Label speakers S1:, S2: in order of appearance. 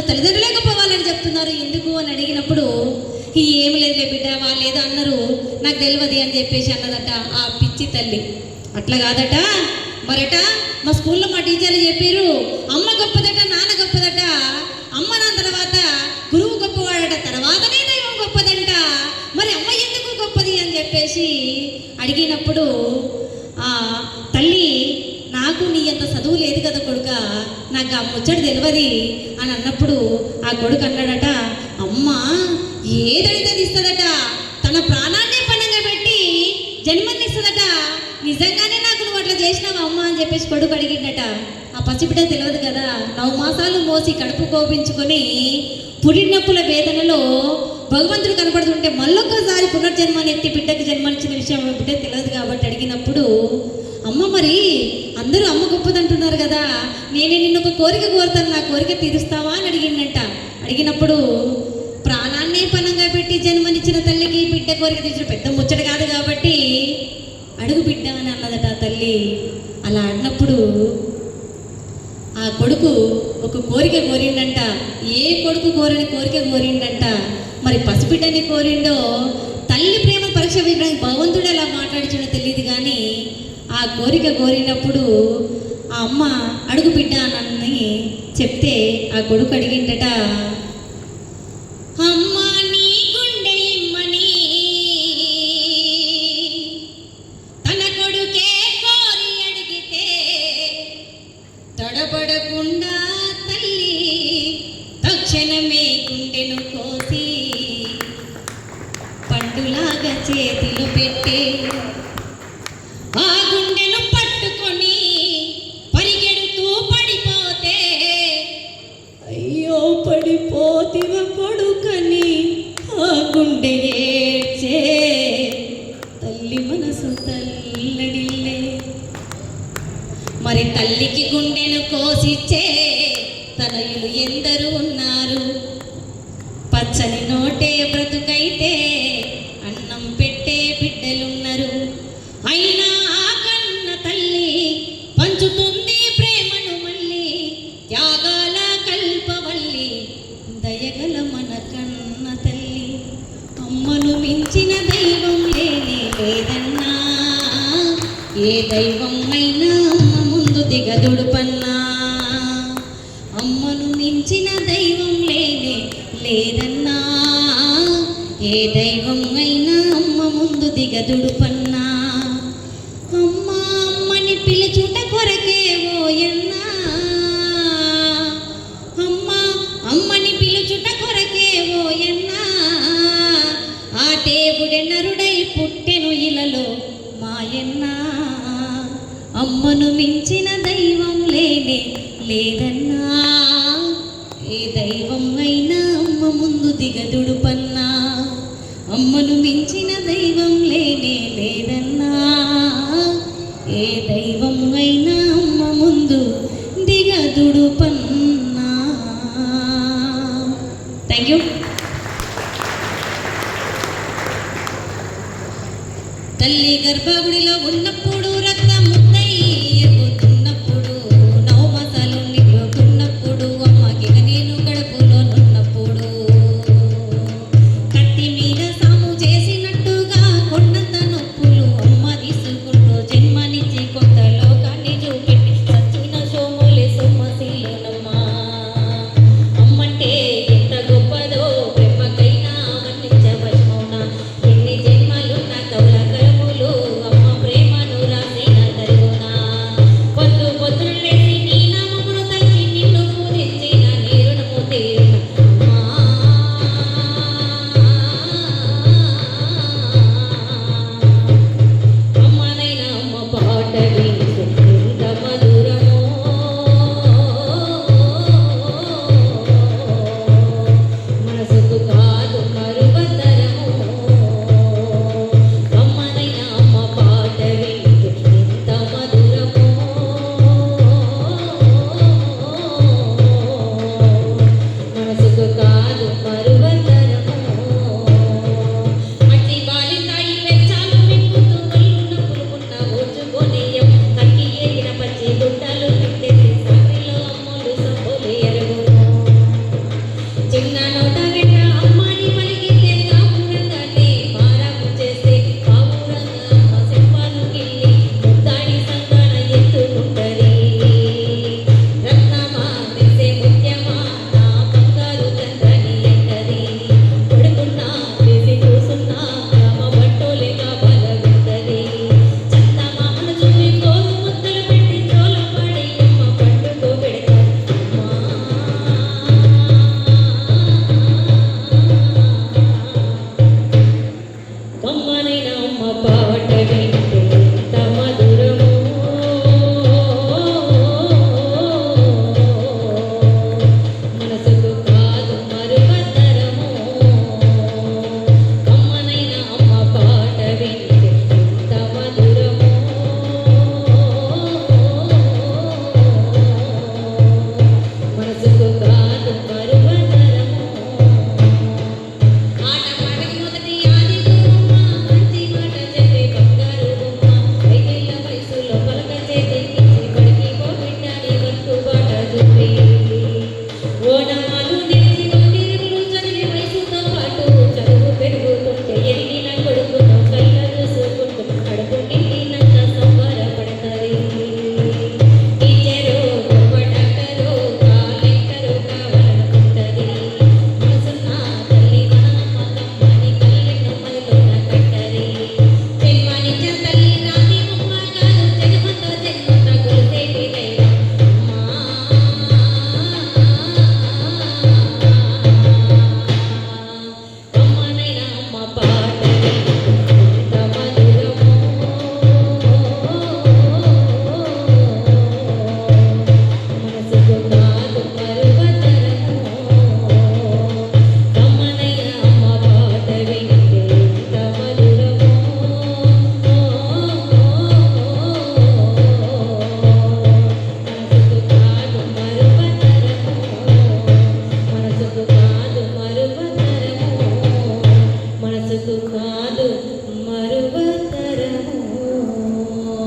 S1: అందరూ తల్లిదండ్రులే గొప్పవాళ్ళని చెప్తున్నారు. ఎందుకు అని అడిగినప్పుడు ఏమి లేదులే బిడ్డ వాళ్ళు ఏదో అన్నారు. నాకు తెలియదు అని చెప్పేసి అన్నదట ఆ పిచ్చి తల్లి. అట్లా కాదట. మరట మా స్కూల్లో మా టీచర్లు చెప్పారు అమ్మ గొప్పదట నాన్న గొప్పదట. అమ్మ నా తర్వాత గురువు గొప్పవాడట తర్వాతనే దైవం గొప్పదంట. మరి అమ్మ ఎందుకు గొప్పది? అని చెప్పేసి అడిగినప్పుడు ఆ తల్లి నాకు నీ అంత చదువు లేదు కదా కొడుక. నాకు ఆ ముచ్చట తెలియదు అని అన్నప్పుడు ఆ కొడుకు అన్నాడట అమ్మ ఏదడితే ఇస్తుందట తన ప్రాణాన్నే పణంగా పెట్టి జన్మనిస్తుందట నిజంగానే నాకు నువ్వు అట్లా చేసినావు అమ్మ? అని చెప్పేసి కొడుకు అడిగిండట. ఆ పసిబిడ్డ తెలియదు కదా. నవ్వు మాసాలు మోసి కడుపు కోపించుకొని పుడినప్పుల వేదనలో భగవంతుడు కనపడుతుంటే మళ్ళొక్కసారి పునర్జన్మని ఎత్తి బిడ్డకు జన్మనిచ్చిన విషయం బిడ్డ తెలియదు కాబట్టి అడిగినప్పుడు అమ్మ మరి అందరూ అమ్మ గొప్పదంటున్నారు కదా నేనే నిన్ను ఒక కోరిక కోరుతాను నా కోరిక తీరుస్తావా అని అడిగిందంట అడిగినప్పుడు ప్రాణాన్నే పనంగా పెట్టి జన్మనిచ్చిన తల్లికి బిడ్డ కోరిక తీర్చిన పెద్ద ముచ్చట కాదు కాబట్టి అడుగు బిడ్డ అని అన్నదట ఆ తల్లి. అలా అన్నప్పుడు ఆ కొడుకు ఒక కోరిక కోరిండంట. ఏ కొడుకు కోరని కోరిక కోరిండంట. మరి పసిబిడ్డని కోరిండో తల్లి ప్రేమ పరీక్ష వేయడానికి భగవంతుడు ఎలా మాట్లాడించడో తెలియదు కానీ ఆ కోరిక కోరినప్పుడు ఆ అమ్మ అడుగు బిడ్డ అని చెప్తే ఆ కొడుకు అడిగిండట అమ్మ నీ గుండె ఇమ్మని తన కొడుకే కోరి అడిగితే తడబడకుండా తల్లి తక్షణమే గుండెను కోసి పండులాగా చేతిలో పెట్టే గుండె ఏడ్చే తల్లి మనసు తల్లడిల్లే. మరి తల్లికి గుండెను కోసిచ్చే ఏ దైవం అయినా అమ్మ ముందు దిగదుడు పన్నా. అమ్మను మించిన దైవం లేనే లేదన్నా. ఏ దైవం అయినా అమ్మ ముందు దిగదుడు పన్నా. లేదన్నా ఏ దైవం అయినా అమ్మ ముందు దిగదుడు పన్నా. అమ్మను మించిన దైవం లే